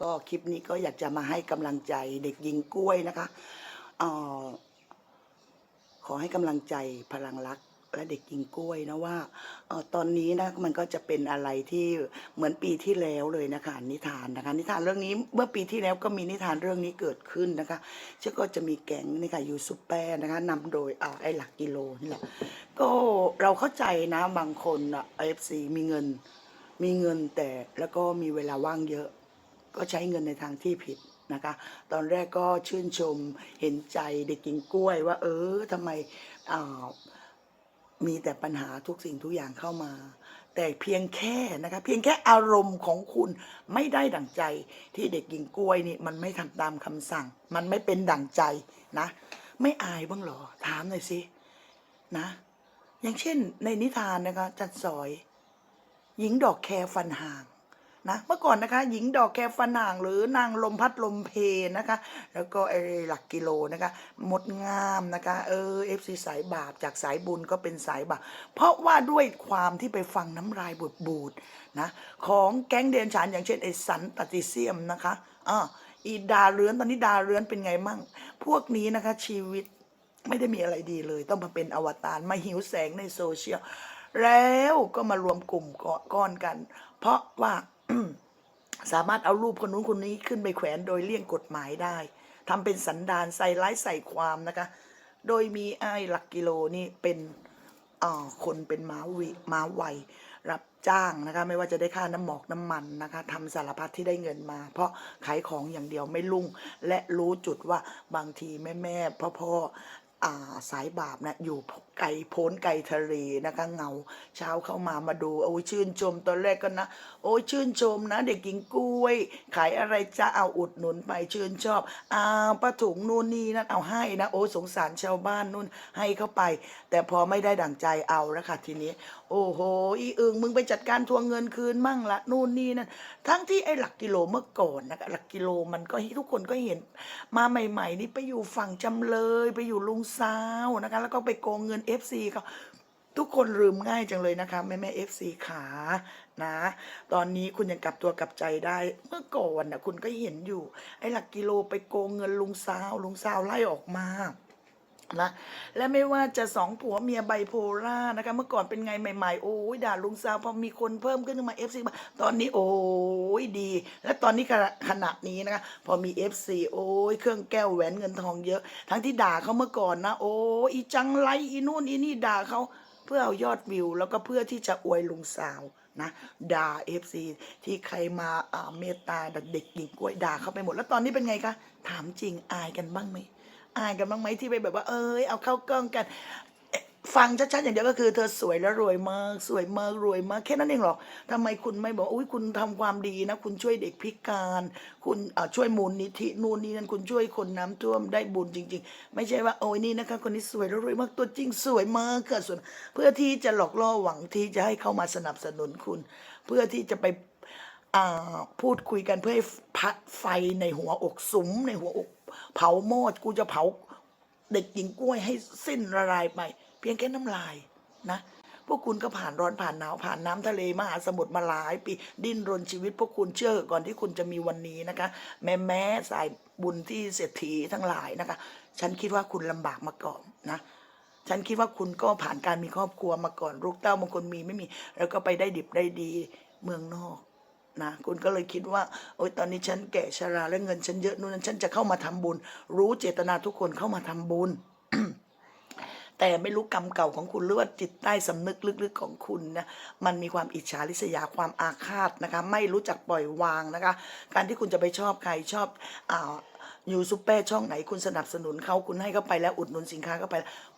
ก็คลิปนี้ก็อยากจะมาให้กำลังใจเด็กหญิงกล้วยนะคะออขอให้กำลังใจพลังรักและเด็กหญิงกล้วยนะว่าออตอนนี้นะมันก็จะเป็นอะไรที่เหมือนปีที่แล้วเลยนะคะนิทานนะคะนิทานเรื่องนี้เมื่อปีที่แล้วก็มีนิทานเรื่องนี้เกิดขึ้นนะคะซึ่งก็จะมีแก๊งนี่ค่ะยูซูเปอร์นะคะนำโดยอ่าไอหลักกิโลนี่แหละก็เราเข้าใจนะบางคนอะเอฟซีมีเงินมีเงินแต่แล้วก็มีเวลาว่างเยอะ ก็ใช้เงินในทางที่ผิดนะคะ ตอนแรกก็ชื่นชมเห็นใจเด็กกินกล้วยว่า เออทำไมมีแต่ปัญหาทุกสิ่งทุกอย่างเข้ามา แต่เพียงแค่นะคะเพียงแค่อารมณ์ของคุณไม่ได้ดั่งใจที่เด็กกินกล้วยนี่มันไม่ทำตามคำสั่ง มันไม่เป็นดั่งใจนะ ไม่อายบ้างหรอ ถามหน่อยสินะ อย่างเช่นในนิทานนะคะจัดสอย หญิงดอกแคฟันห่าง นะเมื่อก่อนนะคะ หญิงดอกแคฟันห่างหรือนางลมพัดลมเพนะคะ แล้วก็ไอหลักกิโลนะคะมดงามนะคะ เออเอฟซีสายบาปจากสายบุญก็เป็นสายบาปเพราะว่าด้วยความที่ไปฟังน้ำลายบูดบูดนะของแก๊งเดนฉานอย่างเช่นไอสันตติเซียมนะคะอ่าอีดาเรือนตอนนี้ดาเรือนเป็นไงมั่ง พวกนี้นะคะชีวิตไม่ได้มีอะไรดีเลย ต้องมาเป็นอวตารมาหิวแสงในโซเชียลแล้วก็มารวมกลุ่มก้อนกัน เพราะว่า สามารถเอารูปคนนู้นคนนี้ขึ้นไปแขวนโดยเลี่ยงกฎหมายได้ทำเป็นสันดานใส่ร้ายใส่ความนะคะ โดยมีไอ้หลักกิโลนี่เป็นคนเป็นม้าวิม้าไวรับจ้างนะคะ ไม่ว่าจะได้ค่าน้ำหมอกน้ำมันนะคะทำสารพัดที่ได้เงินมา เพราะขายของอย่างเดียวไม่ลุ่ง และรู้จุดว่าบางทีแม่แม่พ่อพ่อ สายบาปนะอยู่ไกลโพ้นไกลทะเลนะคะเงาเช้าเข้ามามาดูโอ้ยชื่นชมตอนแรกก็นะ โอ้ยชื่นชมนะ เด็กหญิงกล้วย ขายอะไรจะเอาอุดหนุนไปชื่นชอบอ้าวป้าถุงนู่นนี่นั่นเอาให้นะ โอ้สงสารชาวบ้านนู่นให้เข้าไป แต่พอไม่ได้ดั่งใจเอาแล้วค่ะทีนี้ โอ้โห อีอึงมึงไปจัดการทวงเงินคืนมั่งละนู่นนี่นั่นทั้งที่ไอ้หลักกิโลเมื่อก่อนนะคะหลักกิโลมันก็ทุกคนก็เห็น มาใหม่ ๆ นี่ไปอยู่ฝั่งจำเลยไปอยู่ลุงซาวนะคะ แล้วก็ไปโกงเงิน FC เขาทุกคนลืมง่ายจังเลยนะคะแม่แม่เอฟซีขานะ ตอนนี้คุณยังกลับตัวกลับใจได้ เมื่อก่อนนะคุณก็เห็นอยู่ ไอ้หลักกิโลไปโกงเงินลุงซาวลุงซาวไล่ออกมา นะและไม่ว่าจะสองผัวเมียไบโพล่านะคะ เมื่อก่อนเป็นไงใหม่ๆ โอ้ยด่าลุงซาวพอมีคนเพิ่มขึ้นมาเอมาตอนนี้โอ้ยดี และตอนนี้ขณะขณะนี้นะคะ พอมีเอโอ้ยเครื่องแก้วแหวนเงินทองเยอะ ทั้งที่ด่าเขาเมื่อก่อนนะ โอ้ยอีจังไรอีนู่นอีนี่ด่าเขาเพื่อเอายอดวิว แล้วก็เพื่อที่จะอวยลุงสาวนะด่าเอฟซีที่ใครมาอ่าเมตตาเด็กหญิงกล้วยด่าเขาไปหมด แล้วตอนนี้เป็นไงคะถามจริงอายกันบ้างไหม อายกันบ้างไหมที่ไปแบบว่า เอ้ยเอาเข้ากล้องกัน ฟังชัดๆอย่างเดียวก็คือเธอสวยและรวยมากสวยมากรวยมากแค่นั้นเองหรอทำไมคุณไม่บอกอุ้ยคุณทำความดีนะ คุณช่วยเด็กพิการ คุณช่วยมูลนิธินู่นนี่นั่นคุณช่วยคนน้ำท่วมได้บุญจริง ๆ ไม่ใช่ว่าโอ้ยนี่นะคะคนนี้สวยและรวยมากตัวจริงสวยมากค่ะส่วนเพื่อที่จะหลอกล่อหวังที่จะให้เข้ามาสนับสนุนคุณ เพื่อที่จะไป พูดคุยกันเพื่อให้พัดไฟในหัวอกสุมในหัวอก เผาโมดกูจะเผาเด็กหญิงกล้วยให้สิ้นละลายไป เพียงแค่น้ำลายนะ พวกคุณก็ผ่านร้อนผ่านหนาวผ่านน้ำทะเลมหาสมุทรมาหลายปีดิ้นรนชีวิต พวกคุณเชื่อก่อนที่คุณจะมีวันนี้นะคะ แม่แม้สายบุญที่เศรษฐีทั้งหลายนะคะ ฉันคิดว่าคุณลำบากมาก่อนนะฉันคิดว่าคุณก็ผ่านการมีครอบครัวมาก่อนลูกเต้าบางคนมีไม่มี แล้วก็ไปได้ดิบได้ดีเมืองนอก นะคุณก็เลยคิดว่าโอ๊ยตอนนี้ฉันแก่ชราและเงินฉันเยอะนู่นนนฉันจะเข้ามาทำบุญ รู้เจตนาทุกคนเข้ามาทำบุญแต่ไม่รู้กรรมเก่าของคุณหรือว่าจิตใต้สำนึกลึกๆของคุณนะมันมีความอิจฉาริษยาความอาฆาตนะคะ ไม่รู้จักปล่อยวางนะคะ การที่คุณจะไปชอบใครชอบอ่ายูซูเปอร์ช่องไหนคุณสนับสนุนเขาคุณให้เขาไปแล้วอุดหนุนสินค้าเขาไป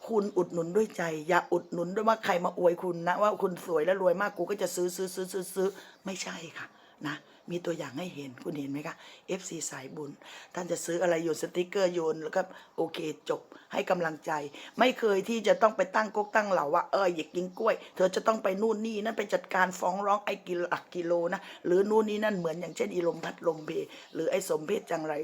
คุณอุดหนุนด้วยใจ อย่าอุดหนุนด้วยว่าใครมาอวยคุณนะว่าคุณสวยและรวยมากกูก็จะซื้อซื้อซื้อซื้อซื้อไม่ใช่ค่ะ นะมีตัวอย่างให้เห็นคุณเห็นไหมคะ FC สายบุญ ท่านจะซื้ออะไรโยนสติกเกอร์โยนแล้วก็โอเคจบให้กำลังใจ ไม่เคยที่จะต้องไปตั้งก๊กตั้งเหล่าว่าเอออยากินกล้วย เธอจะต้องไปนู่นนี่นั่นไปจัดการฟ้องร้องไอ้กิโลอักกิโลนะหรือนู่นนี่นั่นเหมือนอย่างเช่นอีลมพัดลมเพหรือไอ้สมเพศจังไร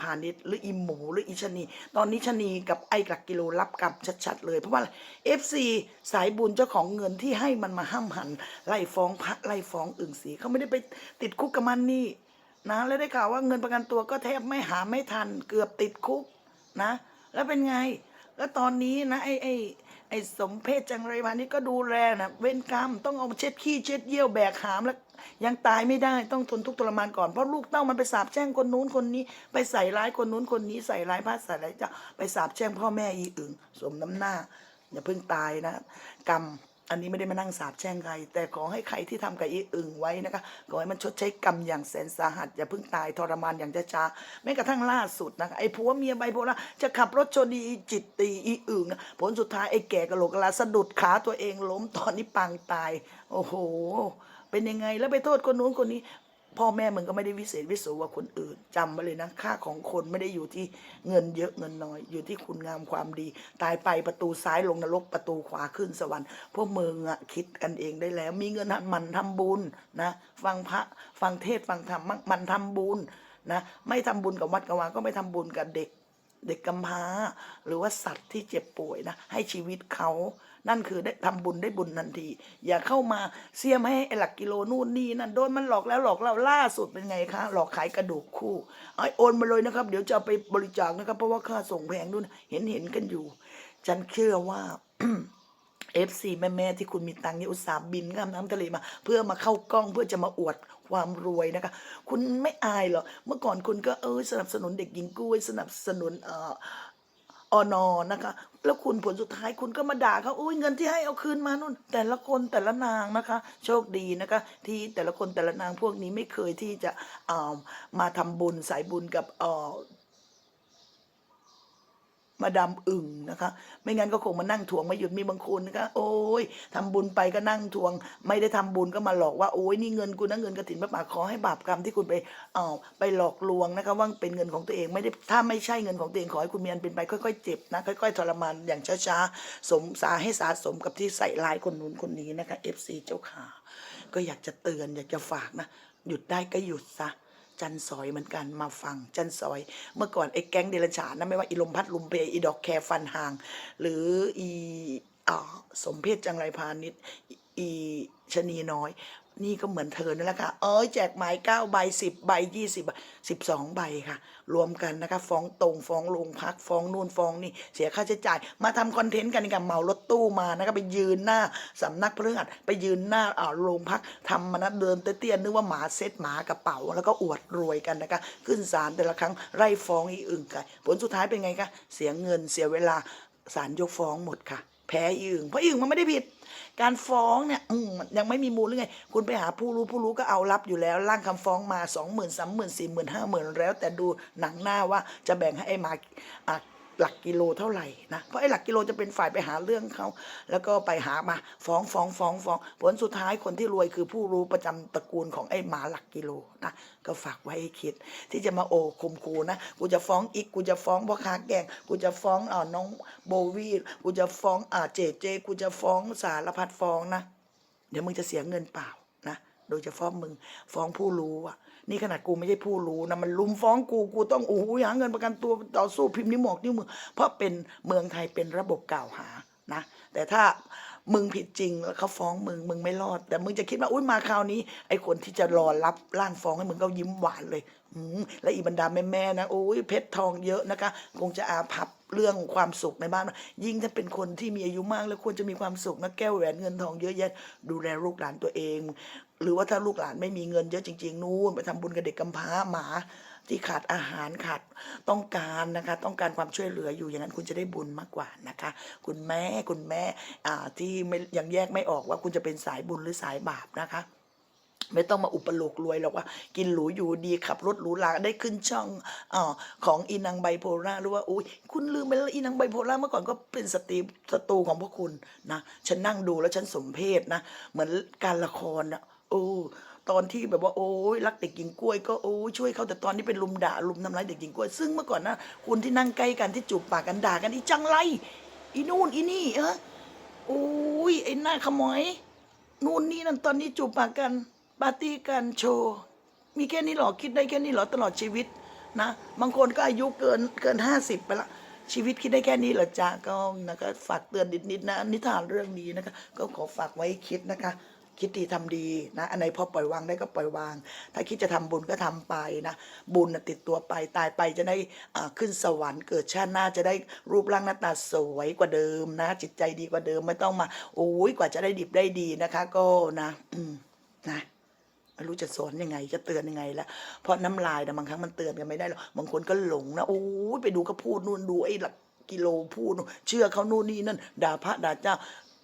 พาณิชย์หรืออีหมูหรืออีชะนี ตอนนี้ชะนีกับไอ้หลักกิโลรับกรรมชัดๆเลย เพราะว่าเอฟซีสายบุญเจ้าของเงินที่ให้มันมาห้ามหันไล่ฟ้องพระไล่ฟ้องอึ่งสีเขาไม่ได้ไปติดคุกกับมันนี่นะแล้วได้ข่าวว่าเงินประกันตัวก็แทบไม่หาไม่ทันเกือบติดคุกนะ แล้วเป็นไง แล้วตอนนี้นะไอ้ไอ้ไอ้สมเพศจังไรมานี่ก็ดูแลนะเว้นกรรมต้องเอาเช็ดขี้เช็ดเยี่ยวแบกหามแล้ว ยังตายไม่ได้ต้องทนทุกข์ทรมานก่อนเพราะลูกเต้ามันไปสาบแช่งคนนู้นคนนี้ ไปใส่ร้ายคนนู้นคนนี้ใส่ร้ายพระใส่ร้ายเจ้าไปสาบแช่งพ่อแม่อีอึงสมน้ำหน้าอย่าเพิ่งตายนะ กรรม อันนี้ไม่ได้มานั่งสาบแช่งใคร แต่ขอให้ใครที่ทำกับอีอึงไว้นะคะขอให้มันชดใช้กรรมอย่างแสนสาหัส อย่าเพิ่งตายทรมานอย่างช้าๆแม้กระทั่งล่าสุดนะคะไอ้ผัวเมียใบโพล่าจะขับรถชนอีจิตตีอีอึงผลสุดท้ายไอ้แก่กะโหลกกะลาสะดุดขาตัวเองล้มตอนนี้ปางตาย โอ้โห เป็นยังไงแล้วไปโทษคนนู้นคนนี้ พ่อแม่มึงก็ไม่ได้วิเศษวิโสกว่าคนอื่นจำไว้เลยนะ ค่าของคนไม่ได้อยู่ที่เงินเยอะเงินน้อย อยู่ที่คุณงามความดี ตายไปประตูซ้ายลงนรกประตูขวาขึ้นสวรรค์พวกมึงอะคิดกันเองได้แล้ว มีเงินหันมันทำบุญนะฟังพระฟังเทศฟังธรรมมันทำบุญนะไม่ทำบุญกับวัดกับวาก็ไม่ทำบุญกับเด็ก เด็กกำพร้า หรือว่าสัตว์ที่เจ็บป่วยนะ ให้ชีวิตเขา นั่นคือได้ทำบุญได้บุญทันที อย่าเข้ามาเสียมให้ไอหลักกิโลนู่นนี่นั่นโดนมันหลอกแล้วหลอกเราล่าสุดเป็นไงคะ หลอกขายกระดูกคู่ไอโอนมาเลยนะครับ เดี๋ยวจะไปบริจาคนะครับ เพราะว่าค่าส่งแพงด้วยเห็นเห็นกันอยู่ ฉันเชื่อว่า เอฟซีแม่แม่ๆที่คุณมีตังค์เนี่ยอุตส่าห์บินข้ามน้ำทะเลมา เพื่อมาเข้ากล้องเพื่อจะมาอวดความรวยนะคะ คุณไม่อายหรอ เมื่อก่อนคุณก็เออสนับสนุนเด็กหญิงกุ้ยสนับสนุนเอ่ออนอนะคะ แล้วคุณผลสุดท้ายคุณก็มาด่าเขาอุ้ยเงินที่ให้เอาคืนมานู่น แต่ละคนแต่ละนางนะคะ โชคดีนะคะ ที่แต่ละคนแต่ละนางพวกนี้ไม่เคยที่จะเอ่อมาทำบุญสายบุญกับเอ่อ มาดามอึ่งนะคะ ไม่งั้นก็คงมานั่งทวงไม่หยุดมีบางคนนะคะ โอ้ยทำบุญไปก็นั่งทวง ไม่ได้ทำบุญก็มาหลอกว่าโอ้ยนี่เงินกูนะเงินกระถินพระป่าขอให้บาปกรรมที่คุณไปเอ่อไปหลอกลวงนะคะว่าเป็นเงินของตัวเองไม่ได้ถ้าไม่ใช่เงินของตัวเองขอให้คุณมีอันเป็นไปค่อยๆเจ็บนะค่อยๆทรมานอย่างช้าๆสมสาให้สาสมกับที่ใส่ร้ายคนนู้นคนนี้นะคะ FC เจ้าขาก็อยากจะเตือนอยากจะฝากนะหยุดได้ก็หยุดซะ จันสอยเหมือนกันมาฟังจันสอย เมื่อก่อนไอ้แก๊งเดรัจฉานนะไม่ว่าอีลมพัดลุมเพอีดอกแคฟันหาง หรืออีอสมเพศจังไรพาณิชย์อีอีชะนีน้อย นี่ก็เหมือนเธอนั่นแหละค่ะเอ้ยแจกหมายเก้าใบสิบใบยี่สิบสิบสองใบค่ะ รวมกันนะคะฟ้องตรงฟ้องโรงพักฟ้องนู่นฟ้องนี่เสียค่าใช้จ่าย มาทำคอนเทนต์กันกับเหมารถตู้มานะคะไปยืนหน้าสำนักพฤหัสไปยืนหน้าอ่าโรงพักทำมานะเดินเตี้ยๆนึกว่าหมาเซ็ตหมากระเป๋า แล้วก็อวดรวยกันนะคะขึ้นศาลแต่ละครั้งไล่ฟ้องอีอึ่งกันผลสุดท้ายเป็นไงคะเสียเงินเสียเวลาศาลยกฟ้องหมดค่ะ แพ้อีอึ่งเพราะอีอึ่งมันไม่ได้ผิด การฟ้องเนี่ยยังไม่มีมูลหรือไง คุณไปหาผู้รู้ผู้รู้ก็เอารับอยู่แล้วร่างคำฟ้องมาสองหมื่นสามหมื่นสี่หมื่นห้าหมื่นแล้ว แต่ดูหนังหน้าว่าจะแบ่งให้ไอ้หมา หลักกิโลเท่าไหร่นะเพราะไอ้หลักกิโลจะเป็นฝ่ายไปหาเรื่องเขาแล้วก็ไปหามาฟ้องฟ้องฟ้องฟ้องผลสุดท้ายคนที่รวยคือผู้รู้ประจำตระกูลของไอ้หมาหลักกิโลนะก็ฝากไว้ให้คิด ที่จะมาโอคมคูนะกูจะฟ้องอีกกูจะฟ้องพ่อค้าแกงกูจะฟ้องอ่าน้องโบวี่กูจะฟ้องอ่าเจเจกูจะฟ้องสารพัดฟ้องนะ เดี๋ยวมึงจะเสียเงินเปล่านะ โดยเฉพาะมึงฟ้องผู้รู้อะ นี่ขนาดกูไม่ใช่ผู้รู้นะมันลุมฟ้องกูกูต้องโอ้โหหาเงินประกันตัวต่อสู้พิมพ์นิ้วหมอกนิ้วมือ เพราะเป็นเมืองไทยเป็นระบบกล่าวหานะ แต่ถ้า มึงผิดจริงแล้วเขาฟ้องมึงมึงไม่รอด แต่มึงจะคิดว่าอุ้ยมาคราวนี้ไอ้คนที่จะรอรับร่างฟ้องให้มึงก็ยิ้มหวานเลยอืมและอีบรรดาแม่ๆนะโอ้ยเพชรทองเยอะนะคะ คงจะอาภัพเรื่องความสุขในบ้าน ยิ่งถ้าเป็นคนที่มีอายุมากแล้วควรจะมีความสุขนะแก้วแหวนเงินทองเยอะแยะ ดูแลลูกหลานตัวเอง หรือว่าถ้าลูกหลานไม่มีเงินเยอะจริง ๆ นู่นไปทำบุญกับเด็กกำพร้าหมา ที่ขาดอาหารขาดต้องการนะคะ ต้องการความช่วยเหลืออยู่อย่างนั้นคุณจะได้บุญมากกว่านะคะ คุณแม่คุณแม่ที่ไม่ยังแยกไม่ออกว่าคุณจะเป็นสายบุญหรือสายบาปนะคะไม่ต้องมาอุปโลกรวยหรอกว่า กินหรูอยู่ดีขับรถหรูหราได้ขึ้นช่องอของอีนางไบโพล่าหรือว่าอุ้ยคุณลืมไปแล้วอีนางไบโพล่าเมื่อก่อนก็เป็นสตรีศัตรูของพวกคุณนะฉันนั่งดูแล้วฉันสมเพศนะ เหมือนการละครนะโอ้ ตอนที่แบบว่าโอ้ยรักเด็กหญิงกล้วยก็โอ้ยช่วยเขาแต่ตอนนี้เป็นลุมด่าลุมทำร้ายเด็กหญิงกล้วย ซึ่งเมื่อก่อนนะคุณที่นั่งใกล้กันที่จูบปากกันด่ากันอีจังไรอีนู่นอีนี่เออโอ้ยไอ้หน้าขโมยนู่นนี่นั่นตอนนี้จูบปากกันปาร์ตี้กันโชว์มีแค่นี้หรอคิดได้แค่นี้หรอตลอดชีวิตนะบางคนก็อายุเกินเกินห้าสิบไปละชีวิตคิดได้แค่นี้เหรอจ๊ะก็นะคะฝากเตือนนิดๆนะนิทานเรื่องนี้นะคะ ก็ขอฝากไว้คิดนะคะ คิดดีทำดีนะอันไหนพอปล่อยวางได้ก็ปล่อยวาง ถ้าคิดจะทำบุญก็ทำไปนะบุญน่ะติดตัวไปตายไปจะได้อ่าขึ้นสวรรค์เกิดชาติหน้าจะได้รูปร่างหน้าตาสวยกว่าเดิมนะ จิตใจดีกว่าเดิมไม่ต้องมาโอ้ยกว่าจะได้ดิบได้ดีนะคะ ก็นะอืมนะไม่รู้จะสอนยังไงจะเตือนยังไงแล้วเพราะน้ำลายนะบางครั้งมันเตือนกันไม่ได้หรอกบางคนก็หลงนะโอ้ยไปดูก็พูดนู่นดูไอ้หลักกิโลพูดเชื่อเขานู่นนี่นั่นด่าพระด่าเจ้า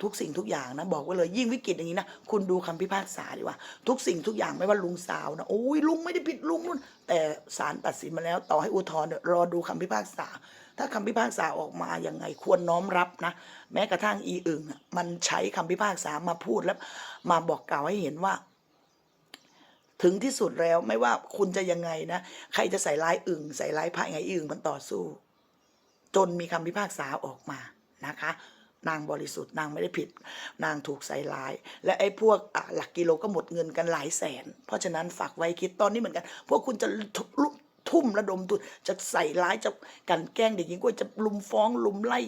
ทุกสิ่งทุกอย่างนะบอกไว้เลยยิ่งวิกฤตอย่างนี้นะคุณดูคำพิพากษาดีกว่า ทุกสิ่งทุกอย่างไม่ว่าลุงสาวนะโอ้ยลุงไม่ได้ผิดลุงนู่นแต่ศาลตัดสินมาแล้ว ต่อให้อุทธรณ์รอดูคำพิพากษา ถ้าคำพิพากษาออกมาอย่างไงควรน้อมรับนะ แม้กระทั่งอีอึ่งมันใช้คำพิพากษามาพูดแล้วมาบอกกล่าวให้เห็นว่าถึงที่สุดแล้วไม่ว่าคุณจะยังไงนะใครจะใส่ร้ายอึ่งใส่ร้ายพระยังไงอึ่งมันต่อสู้ จนมีคำพิพากษาออกมานะคะ นางบริสุทธิ์นางไม่ได้ผิด นางถูกใส่ร้าย และไอ้พวกหลักกิโลก็หมดเงินกันหลายแสน เพราะฉะนั้นฝากไว้คิดตอนนี้เหมือนกัน พวกคุณจะลุทุ่มระดมทุนจะใส่ร้ายจะกันแกล้งเด็กหญิงกล้วยจะลุมฟ้องลุมไล่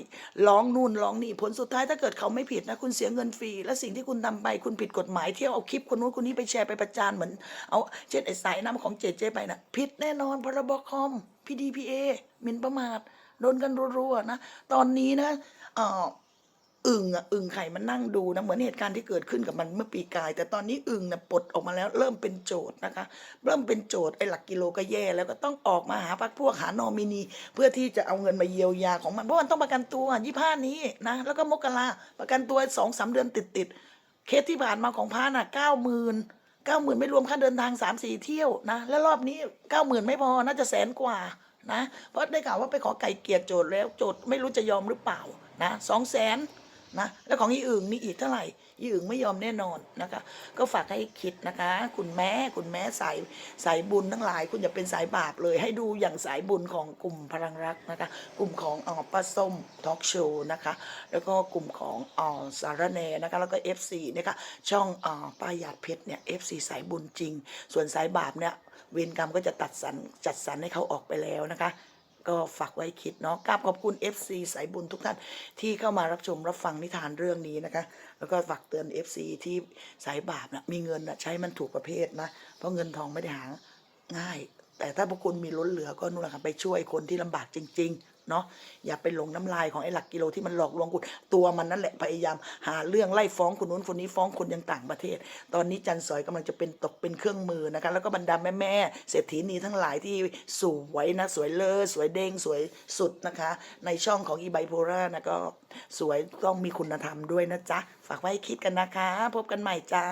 ร้องนู่นร้องนี่ผลสุดท้ายถ้าเกิดเขาไม่ผิดนะ คุณเสียเงินฟรี และสิ่งที่คุณทำไปคุณผิดกฎหมายเที่ยวเอาคลิปคนนู้นคนนี้ไปแชร์ไปประจานเหมือน เอาเช่นไอ้สายน้ำของเจเจไปนะผิดแน่นอนพรบคอมพีดีพีเอมินประมาทโดนกันรัวๆนะ ตอนนี้นะเอ่อ อึ่งอะอึ่งไข่มันนั่งดูนะเหมือนเหตุการณ์ที่เกิดขึ้นกับมันเมื่อปีกาย แต่ตอนนี้อึ่งนะปลดออกมาแล้ว เริ่มเป็นโจทย์นะคะ เริ่มเป็นโจทย์ไอ้หลักกิโลก็แย่แล้วก็ต้องออกมาหาพักพวกหานอมินี เพื่อที่จะเอาเงินมาเยียวยาของมันเพราะมันต้องประกันตัวยี่ห้านี้นะแล้วก็มกราประกันตัวสองสามเดือนติดติดๆเคสที่ผ่านมาของพาน่ะเก้าหมื่นเก้าหมื่นไม่รวมค่าเดินทางสามสี่เที่ยวนะแล้วรอบนี้เก้าหมื่นไม่พอน่าจะแสนกว่านะเพราะได้ข่าวว่าไปขอไก่เกลียรโจทย์แล้วโจทย์ไม่รู้จะยอมหรือเปล่านะสองแสน นะแล้วของอีอึ่งนี่อีกเท่าไหร่อีอึ่งไม่ยอมแน่นอนนะคะ ก็ฝากให้คิดนะคะ คุณแม่คุณแม่สายสายบุญทั้งหลาย คุณอย่าเป็นสายบาปเลย ให้ดูอย่างสายบุญของกลุ่มพลังรักนะคะ กลุ่มของออป้าส้มทอล์กโชว์นะคะ แล้วก็กลุ่มของออสารแนนะคะแล้วก็ FC นะคะช่องอป้าหยาดเพชรเนี่ย FC สายบุญจริง ส่วนสายบาปเนี่ยเวรกรรมก็จะตัดสรรจัดสรรให้เขาออกไปแล้วนะคะ ก็ฝากไว้คิดเนาะกราบขอบคุณ FC สายบุญทุกท่านที่เข้ามารับชมรับฟังนิทานเรื่องนี้นะคะ แล้วก็ฝากเตือน FC ที่สายบาปนะมีเงินนะใช้มันถูกประเภทนะ เพราะเงินทองไม่ได้หาง่าย แต่ถ้าพวกคุณมีล้นเหลือก็นู่นแหละค่ะไปช่วยคนที่ลำบากจริง ๆ เนาะอย่าไปหลงน้ำลายของไอ้หลักกิโลที่มันหลอกลวงคุณตัวมันนั่นแหละพยายาม หาเรื่องไล่ฟ้องคนนู้นคนนี้ฟ้องคนยังต่างประเทศ ตอนนี้จันสอยกำลังจะเป็นตกเป็นเครื่องมือนะคะแล้วก็บรรดาแม่แม่เศรษฐีนีทั้งหลายที่สวยนะสวยเลอสวยเด้งสวยสุดนะคะ ในช่องของอีไบโพล่านะก็สวยต้องมีคุณธรรมด้วยนะจ๊ะฝากไว้คิดกันนะคะ พบกันใหม่จ้า